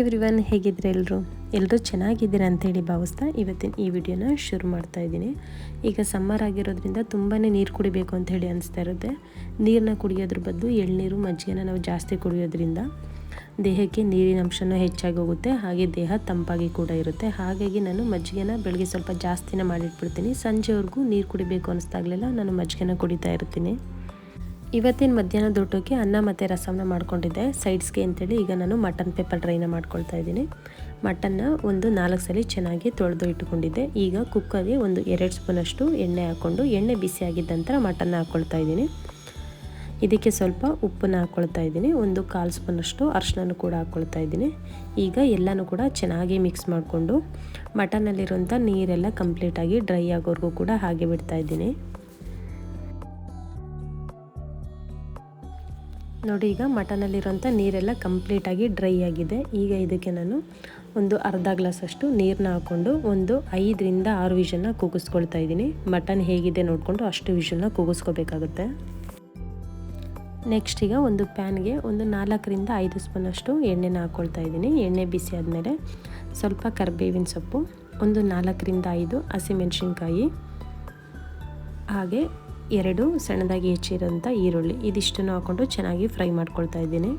Everyone ಹೇಗಿದ್ರೆ ಎಲ್ಲರೂ ಎಲ್ಲರೂ ಚೆನ್ನಾಗಿದ್ದೀರಾ ಅಂತೇಳಿ ಭಾವಿಸ್ತಾ ಇವತ್ತಿನ ಈ ವಿಡಿಯೋನ ಶುರು ಮಾಡ್ತಾ ಇದ್ದೀನಿ. ಈಗ ಸಮ್ಮರ್ ಆಗಿರೋದ್ರಿಂದ ತುಂಬಾ ನೀರು ಕುಡಿಬೇಕು ಅಂತ ಹೇಳಿ ಅನಿಸ್ತಾ ಇರುತ್ತೆ. ನೀರನ್ನ ಕುಡಿಯೋದ್ರ ಬದಲು ಎಳ್ನೀರು, ಮಜ್ಜಿಗೆನ ನಾವು ಜಾಸ್ತಿ ಕುಡಿಯೋದ್ರಿಂದ ದೇಹಕ್ಕೆ ನೀರಿನ ಅಂಶನೂ ಹೆಚ್ಚಾಗಿ ಹೋಗುತ್ತೆ, ಹಾಗೆ ದೇಹ ತಂಪಾಗಿ ಕೂಡ ಇರುತ್ತೆ. ಹಾಗಾಗಿ ನಾನು ಮಜ್ಜಿಗೆನ ಬೆಳಗ್ಗೆ ಸ್ವಲ್ಪ ಜಾಸ್ತಿನೇ ಮಾಡಿಟ್ಬಿಡ್ತೀನಿ. ಸಂಜೆವರೆಗೂ ನೀರು ಕುಡಿಬೇಕು ಅನಿಸ್ದಾಗಲೆಲ್ಲ ನಾನು ಮಜ್ಜಿಗೆನ ಕುಡಿತಾ ಇರ್ತೀನಿ. ಇವತ್ತಿನ ಮಧ್ಯಾಹ್ನದ ಊಟಕ್ಕೆ ಅನ್ನ ಮತ್ತು ರಸಮನ್ನ ಮಾಡ್ಕೊಂಡಿದ್ದೆ. ಸೈಡ್ಸ್ಗೆ ಅಂತೇಳಿ ಈಗ ನಾನು ಮಟನ್ ಪೇಪರ್ ಡ್ರೈನ ಮಾಡ್ಕೊಳ್ತಾ ಇದ್ದೀನಿ. ಮಟನ್ನ ಒಂದು ನಾಲ್ಕು ಸಲ ಚೆನ್ನಾಗಿ ತೊಳೆದು ಇಟ್ಕೊಂಡಿದ್ದೆ ಈಗ ಕುಕ್ಕರ್ಗೆ ಒಂದು ಎರಡು ಸ್ಪೂನಷ್ಟು ಎಣ್ಣೆ ಹಾಕ್ಕೊಂಡು ಎಣ್ಣೆ ಬಿಸಿ ಆಗಿದ್ದ ನಂತರ ಮಟನ್ ಹಾಕ್ಕೊಳ್ತಾ ಇದ್ದೀನಿ. ಇದಕ್ಕೆ ಸ್ವಲ್ಪ ಉಪ್ಪನ್ನ ಹಾಕ್ಕೊಳ್ತಾ ಇದ್ದೀನಿ. ಒಂದು ಕಾಲು ಸ್ಪೂನಷ್ಟು ಅರ್ಶಿನ ಕೂಡ ಹಾಕ್ಕೊಳ್ತಾ ಇದ್ದೀನಿ. ಈಗ ಎಲ್ಲನೂ ಕೂಡ ಚೆನ್ನಾಗಿ ಮಿಕ್ಸ್ ಮಾಡಿಕೊಂಡು ಮಟನಲ್ಲಿರುವಂಥ ನೀರೆಲ್ಲ ಕಂಪ್ಲೀಟಾಗಿ ಡ್ರೈ ಆಗೋವರೆಗೂ ಕೂಡ ಹಾಗೆ ಬಿಡ್ತಾ ಇದ್ದೀನಿ. ನೋಡಿ, ಈಗ ಮಟನಲ್ಲಿರುವಂಥ ನೀರೆಲ್ಲ ಕಂಪ್ಲೀಟಾಗಿ ಡ್ರೈ ಆಗಿದೆ. ಈಗ ಇದಕ್ಕೆ ನಾನು ಒಂದು ಅರ್ಧ ಗ್ಲಾಸಷ್ಟು ನೀರನ್ನ ಹಾಕ್ಕೊಂಡು ಒಂದು ಐದರಿಂದ ಆರು ವಿಷನ್ನ ಕೂಗಿಸ್ಕೊಳ್ತಾ ಇದ್ದೀನಿ. ಮಟನ್ ಹೇಗಿದೆ ನೋಡಿಕೊಂಡು ಅಷ್ಟು ವಿಷನ್ನ ಕೂಗಿಸ್ಕೋಬೇಕಾಗುತ್ತೆ. ನೆಕ್ಸ್ಟ್ ಈಗ ಒಂದು ಪ್ಯಾನ್ಗೆ ಒಂದು ನಾಲ್ಕರಿಂದ ಐದು ಸ್ಪೂನಷ್ಟು ಎಣ್ಣೆನ ಹಾಕ್ಕೊಳ್ತಾ ಇದ್ದೀನಿ. ಎಣ್ಣೆ ಬಿಸಿ ಆದಮೇಲೆ ಸ್ವಲ್ಪ ಕರಿಬೇವಿನ ಸೊಪ್ಪು, ಒಂದು ನಾಲ್ಕರಿಂದ ಐದು ಹಸಿಮೆಣಸಿನ್ಕಾಯಿ, ಹಾಗೆ ಎರಡು ಸಣ್ಣದಾಗಿ ಹೆಚ್ಚಿರೋಂಥ ಈರುಳ್ಳಿ. ಇದಿಷ್ಟನ್ನು ಹಾಕ್ಕೊಂಡು ಚೆನ್ನಾಗಿ ಫ್ರೈ ಮಾಡ್ಕೊಳ್ತಾ ಇದ್ದೀನಿ.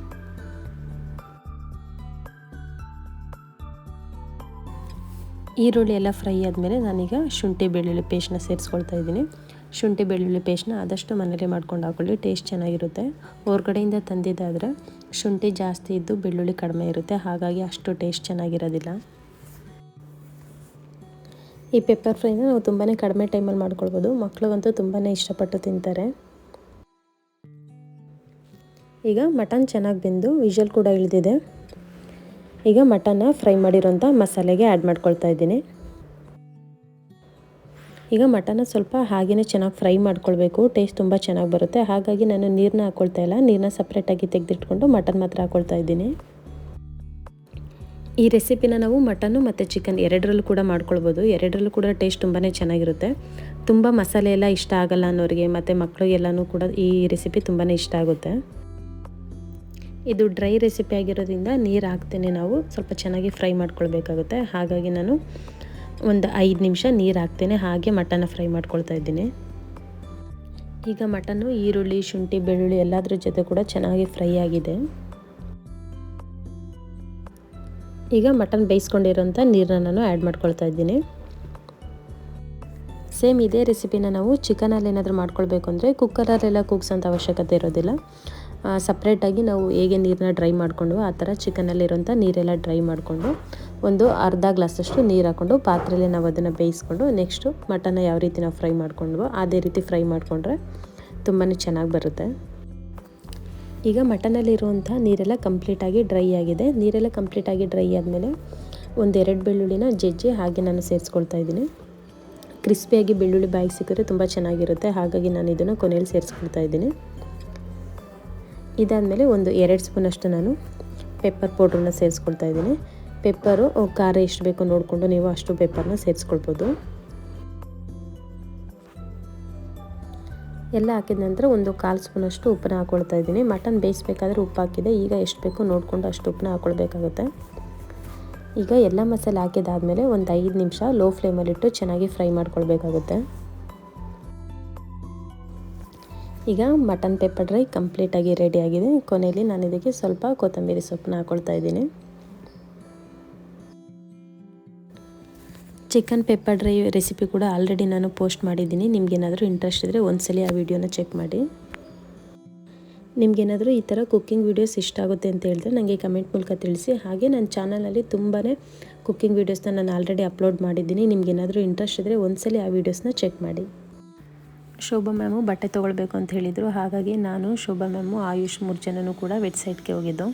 ಈರುಳ್ಳಿ ಎಲ್ಲ ಫ್ರೈ ಆದಮೇಲೆ ನಾನೀಗ ಶುಂಠಿ ಬೆಳ್ಳುಳ್ಳಿ ಪೇಸ್ಟ್ನ ಸೇರಿಸ್ಕೊಳ್ತಾ ಇದ್ದೀನಿ. ಶುಂಠಿ ಬೆಳ್ಳುಳ್ಳಿ ಪೇಸ್ಟ್ನ ಆದಷ್ಟು ಮನೇಲಿ ಮಾಡ್ಕೊಂಡು ಹಾಕೊಳ್ಳಿ ಟೇಸ್ಟ್ ಚೆನ್ನಾಗಿರುತ್ತೆ. ಹೊರಗಡೆಯಿಂದ ತಂದಿದ್ದಾದರೆ ಶುಂಠಿ ಜಾಸ್ತಿ ಇದ್ದು ಬೆಳ್ಳುಳ್ಳಿ ಕಡಿಮೆ ಇರುತ್ತೆ, ಹಾಗಾಗಿ ಅಷ್ಟು ಟೇಸ್ಟ್ ಚೆನ್ನಾಗಿರೋದಿಲ್ಲ. ಈ ಪೆಪ್ಪರ್ ಫ್ರೈನ ನಾವು ತುಂಬಾ ಕಡಿಮೆ ಟೈಮಲ್ಲಿ ಮಾಡ್ಕೊಳ್ಬೋದು. ಮಕ್ಳಿಗಂತೂ ತುಂಬಾ ಇಷ್ಟಪಟ್ಟು ತಿಂತಾರೆ. ಈಗ ಮಟನ್ ಚೆನ್ನಾಗಿ ಬೆಂದು ವಿಷಲ್ ಕೂಡ ಇಳಿದಿದೆ. ಈಗ ಮಟನ್ನ ಫ್ರೈ ಮಾಡಿರೋಂಥ ಮಸಾಲೆಗೆ ಆ್ಯಡ್ ಮಾಡ್ಕೊಳ್ತಾ ಇದ್ದೀನಿ. ಈಗ ಮಟನ್ನ ಸ್ವಲ್ಪ ಹಾಗೆಯೇ ಚೆನ್ನಾಗಿ ಫ್ರೈ ಮಾಡ್ಕೊಳ್ಬೇಕು. ಟೇಸ್ಟ್ ತುಂಬ ಚೆನ್ನಾಗಿ ಬರುತ್ತೆ. ಹಾಗಾಗಿ ನಾನು ನೀರನ್ನ ಹಾಕ್ಕೊಳ್ತಾ ಇಲ್ಲ. ನೀರನ್ನ ಸಪ್ರೇಟಾಗಿ ತೆಗೆದಿಟ್ಕೊಂಡು ಮಟನ್ ಮಾತ್ರ ಹಾಕ್ಕೊಳ್ತಾ ಇದ್ದೀನಿ. ಈ ರೆಸಿಪಿನ ನಾವು ಮಟನ್ನು ಮತ್ತು ಚಿಕನ್ ಎರಡರಲ್ಲೂ ಕೂಡ ಮಾಡ್ಕೊಳ್ಬೋದು. ಎರಡರಲ್ಲೂ ಕೂಡ ಟೇಸ್ಟ್ ತುಂಬಾ ಚೆನ್ನಾಗಿರುತ್ತೆ. ತುಂಬ ಮಸಾಲೆ ಎಲ್ಲ ಇಷ್ಟ ಆಗಲ್ಲ ಅನ್ನೋರಿಗೆ ಮತ್ತು ಮಕ್ಕಳಿಗೆಲ್ಲನೂ ಕೂಡ ಈ ರೆಸಿಪಿ ತುಂಬಾ ಇಷ್ಟ ಆಗುತ್ತೆ. ಇದು ಡ್ರೈ ರೆಸಿಪಿ ಆಗಿರೋದ್ರಿಂದ ನೀರು ಹಾಕ್ತೇನೆ ನಾವು. ಸ್ವಲ್ಪ ಚೆನ್ನಾಗಿ ಫ್ರೈ ಮಾಡ್ಕೊಳ್ಬೇಕಾಗುತ್ತೆ. ಹಾಗಾಗಿ ನಾನು ಒಂದು ಐದು ನಿಮಿಷ ನೀರು ಹಾಕ್ತೇನೆ. ಹಾಗೆ ಮಟನ್ನ ಫ್ರೈ ಮಾಡ್ಕೊಳ್ತಾ ಇದ್ದೀನಿ. ಈಗ ಮಟನ್ನು ಈರುಳ್ಳಿ, ಶುಂಠಿ, ಬೆಳ್ಳುಳ್ಳಿ ಎಲ್ಲದರ ಜೊತೆ ಕೂಡ ಚೆನ್ನಾಗಿ ಫ್ರೈ ಆಗಿದೆ. ಈಗ ಮಟನ್ ಬೇಯಿಸ್ಕೊಂಡಿರೋಂಥ ನೀರನ್ನ ನಾನು ಆ್ಯಡ್ ಮಾಡ್ಕೊಳ್ತಾ ಇದ್ದೀನಿ. ಸೇಮ್ ಇದೇ ರೆಸಿಪಿನ ನಾವು ಚಿಕನಲ್ಲಿ ಏನಾದರೂ ಮಾಡ್ಕೊಳ್ಬೇಕು ಅಂದರೆ ಕುಕ್ಕರಲ್ಲೆಲ್ಲ ಕೂಗ್ಸೋಂಥ ಅವಶ್ಯಕತೆ ಇರೋದಿಲ್ಲ. ಸಪ್ರೇಟಾಗಿ ನಾವು ಹೇಗೆ ನೀರನ್ನ ಡ್ರೈ ಮಾಡಿಕೊಂಡು ಆ ಥರ ಚಿಕನಲ್ಲಿರೋಂಥ ನೀರೆಲ್ಲ ಡ್ರೈ ಮಾಡಿಕೊಂಡು ಒಂದು ಅರ್ಧ ಗ್ಲಾಸಷ್ಟು ನೀರು ಹಾಕ್ಕೊಂಡು ಪಾತ್ರೆಯಲ್ಲಿ ನಾವು ಅದನ್ನು ಬೇಯಿಸ್ಕೊಂಡು ನೆಕ್ಸ್ಟು ಮಟನ್ನ ಯಾವ ರೀತಿ ನಾವು ಫ್ರೈ ಮಾಡ್ಕೊಂಡ್ವೋ ಅದೇ ರೀತಿ ಫ್ರೈ ಮಾಡಿಕೊಂಡ್ರೆ ತುಂಬಾ ಚೆನ್ನಾಗಿ ಬರುತ್ತೆ. ಈಗ ಮಟನಲ್ಲಿರುವಂಥ ನೀರೆಲ್ಲ ಕಂಪ್ಲೀಟಾಗಿ ಡ್ರೈ ಆಗಿದೆ. ನೀರೆಲ್ಲ ಕಂಪ್ಲೀಟಾಗಿ ಡ್ರೈ ಆದಮೇಲೆ ಒಂದೆರಡು ಬೆಳ್ಳುಳ್ಳಿನ ಜಜ್ಜಿ ಹಾಗೆ ನಾನು ಸೇರಿಸ್ಕೊಳ್ತಾ ಇದ್ದೀನಿ. ಕ್ರಿಸ್ಪಿಯಾಗಿ ಬೆಳ್ಳುಳ್ಳಿ ಬಾಯಿ ಸಿಕ್ಕಿದ್ರೆ ತುಂಬ ಚೆನ್ನಾಗಿರುತ್ತೆ. ಹಾಗಾಗಿ ನಾನು ಇದನ್ನು ಕೊನೆಯಲ್ಲಿ ಸೇರಿಸ್ಕೊಳ್ತಾ ಇದ್ದೀನಿ. ಇದಾದಮೇಲೆ ಒಂದು ಎರಡು ಸ್ಪೂನಷ್ಟು ನಾನು ಪೆಪ್ಪರ್ ಪೌಡ್ರನ್ನ ಸೇರಿಸ್ಕೊಳ್ತಾ ಇದ್ದೀನಿ. ಪೆಪ್ಪರು ಖಾರ ಎಷ್ಟು ಬೇಕೋ ನೋಡಿಕೊಂಡು ನೀವು ಅಷ್ಟು ಪೆಪ್ಪರ್ನ ಸೇರಿಸ್ಕೊಳ್ಬೋದು. ಎಲ್ಲ ಹಾಕಿದ ನಂತರ ಒಂದು ಕಾಲು ಸ್ಪೂನಷ್ಟು ಉಪ್ಪನ್ನ ಹಾಕ್ಕೊಳ್ತಾ ಇದ್ದೀನಿ. ಮಟನ್ ಬೇಯಿಸ್ಬೇಕಾದ್ರೆ ಉಪ್ಪು ಹಾಕಿದೆ. ಈಗ ಎಷ್ಟು ಬೇಕು ನೋಡಿಕೊಂಡು ಅಷ್ಟು ಉಪ್ಪನ್ನ ಹಾಕ್ಕೊಳ್ಬೇಕಾಗುತ್ತೆ ಈಗ ಎಲ್ಲ ಮಸಾಲೆ ಹಾಕಿದಾದಮೇಲೆ ಒಂದು ಐದು ನಿಮಿಷ ಲೋ ಫ್ಲೇಮಲ್ಲಿಟ್ಟು ಚೆನ್ನಾಗಿ ಫ್ರೈ ಮಾಡ್ಕೊಳ್ಬೇಕಾಗುತ್ತೆ. ಈಗ ಮಟನ್ ಪೆಪ್ಪರ್ ಡ್ರೈ ಕಂಪ್ಲೀಟಾಗಿ ರೆಡಿಯಾಗಿದೆ ಕೊನೆಯಲ್ಲಿ ನಾನು ಇದಕ್ಕೆ ಸ್ವಲ್ಪ ಕೊತ್ತಂಬರಿ ಸೊಪ್ಪನ್ನ ಹಾಕ್ಕೊಳ್ತಾ ಇದ್ದೀನಿ. ಚಿಕನ್ ಪೆಪ್ಪರ್ ಡ್ರೈ ರೆಸಿಪಿ ಕೂಡ ಆಲ್ರೆಡಿ ನಾನು ಪೋಸ್ಟ್ ಮಾಡಿದ್ದೀನಿ. ನಿಮಗೇನಾದರೂ ಇಂಟ್ರೆಸ್ಟ್ ಇದ್ದರೆ ಒಂದ್ಸಲಿ ಆ ವಿಡಿಯೋನ ಚೆಕ್ ಮಾಡಿ. ನಿಮಗೇನಾದರೂ ಈ ಥರ ಕುಕ್ಕಿಂಗ್ ವೀಡಿಯೋಸ್ ಇಷ್ಟ ಆಗುತ್ತೆ ಅಂತ ಹೇಳಿದ್ರೆ ನನಗೆ ಕಮೆಂಟ್ ಮೂಲಕ ತಿಳಿಸಿ. ಹಾಗೆ ನನ್ನ ಚಾನಲಲ್ಲಿ ತುಂಬಾ ಕುಕ್ಕಿಂಗ್ ವೀಡಿಯೋಸ್ನ ನಾನು ಆಲ್ರೆಡಿ ಅಪ್ಲೋಡ್ ಮಾಡಿದ್ದೀನಿ. ನಿಮಗೇನಾದರೂ ಇಂಟ್ರೆಸ್ಟ್ ಇದ್ದರೆ ಒಂದ್ಸಲಿ ಆ ವೀಡಿಯೋಸ್ನ ಚೆಕ್ ಮಾಡಿ. ಶೋಭಾ ಮ್ಯಾಮು ಬಟ್ಟೆ ತೊಗೊಳ್ಬೇಕು ಅಂತ ಹೇಳಿದರು. ಹಾಗಾಗಿ ನಾನು ಶೋಭಾ ಮ್ಯಾಮು ಆಯುಷ್ ಮೂರು ಜನನೂ ಕೂಡ ವೆಬ್ಸೈಟ್ಗೆ ಹೋಗಿದ್ದು.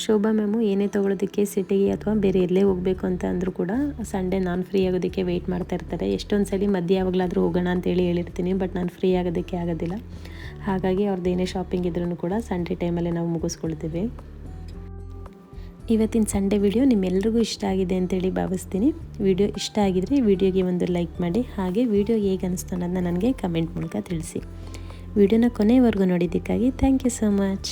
ಶೋಭಾ ಮ್ಯಾಮು, ಏನೇ ತೊಗೊಳೋದಕ್ಕೆ ಸಿಟಿಗೆ ಅಥವಾ ಬೇರೆ ಎಲ್ಲೇ ಹೋಗಬೇಕು ಅಂತ ಅಂದರೂ ಕೂಡ ಸಂಡೇ ನಾನು ಫ್ರೀ ಆಗೋದಕ್ಕೆ ವೆಯ್ಟ್ ಮಾಡ್ತಾ ಇರ್ತಾರೆ. ಎಷ್ಟೊಂದು ಸಲ ಮಧ್ಯೆ ಯಾವಾಗಲಾದರೂ ಹೋಗೋಣ ಅಂತೇಳಿ ಹೇಳಿರ್ತೀನಿ ಬಟ್ ನಾನು ಫ್ರೀ ಆಗೋದಕ್ಕೆ ಆಗೋದಿಲ್ಲ. ಹಾಗಾಗಿ ಅವ್ರದ್ದು ಏನೇ ಶಾಪಿಂಗ್ ಇದ್ರೂ ಕೂಡ ಸಂಡೇ ಟೈಮಲ್ಲೇ ನಾವು ಮುಗಿಸ್ಕೊಳ್ತೀವಿ. ಇವತ್ತಿನ ಸಂಡೇ ವಿಡಿಯೋ ನಿಮ್ಮೆಲ್ರಿಗೂ ಇಷ್ಟ ಆಗಿದೆ ಅಂತೇಳಿ ಭಾವಿಸ್ತೀನಿ. ವಿಡಿಯೋ ಇಷ್ಟ ಆಗಿದರೆ ವಿಡಿಯೋಗೆ ಒಂದು ಲೈಕ್ ಮಾಡಿ, ಹಾಗೆ ವಿಡಿಯೋ ಹೇಗೆ ಅನ್ನಿಸ್ತು ಅನ್ನೋದನ್ನ ನನಗೆ ಕಮೆಂಟ್ ಮೂಲಕ ತಿಳಿಸಿ. ವಿಡಿಯೋನ ಕೊನೆವರೆಗೂ ನೋಡಿದ್ದಕ್ಕಾಗಿ ಥ್ಯಾಂಕ್ ಯು ಸೋ ಮಚ್